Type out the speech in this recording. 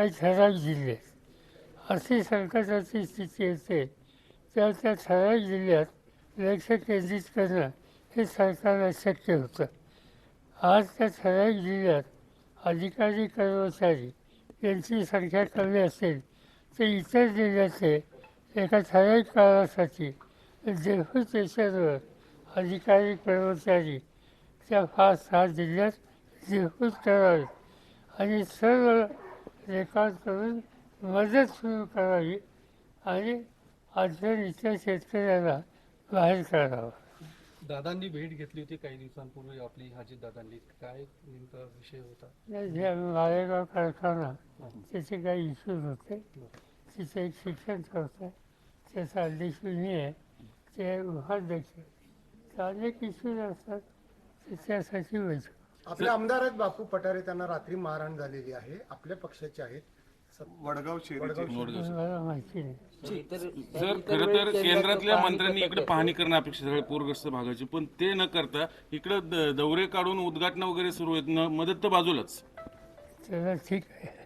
काही ठराविक जिल्ह्यात. अशी संकटाची स्थिती येते तर त्या ठराविक जिल्ह्यात लक्ष केंद्रित करणं हे सरकारला शक्य होतं. आज त्या ठराविक जिल्ह्यात अधिकारी कर्मचारी यांची संख्या कमी असेल तर इतर जिल्ह्याचे एका ठराविक काळासाठी जेव्हा देशांवर अधिकारी कर्मचारी त्या फार सहा जिल्ह्यात देहूत करावे आणि सर्व रेकॉर्ड करून मदत सुरू करावी आणि अडचणीच्या शेतकऱ्याला बाहेर काढावं. दादांनी भेट घेतली होती काही दिवसांपूर्वी आपली हाजी दादांनी. काय नेमका विषय होता? नाही, जे मालेगाव कारखाना त्याचे काही इश्यूज होते. तिथे एक शिक्षण संस्था आहे. त्याचा अध्यक्ष मी आहे. ते उपाध्यक्ष अनेक इश्यूज असतात. त्यासाठी बैठक आपले आमदार आहेत बापू पठारे त्यांना रात्री मारहाण झालेली आहे. आपल्या पक्षाचे आहेत. वडगाव माहिती नाही सर खरं तर केंद्रातल्या मंत्र्यांनी इकडे पाहणी करणं अपेक्षित आहे पूरग्रस्त भागाची. पण ते न करता इकडे दौरे काढून उद्घाटन वगैरे सुरू आहेत. न मदत तर बाजूलाच. ठीक आहे.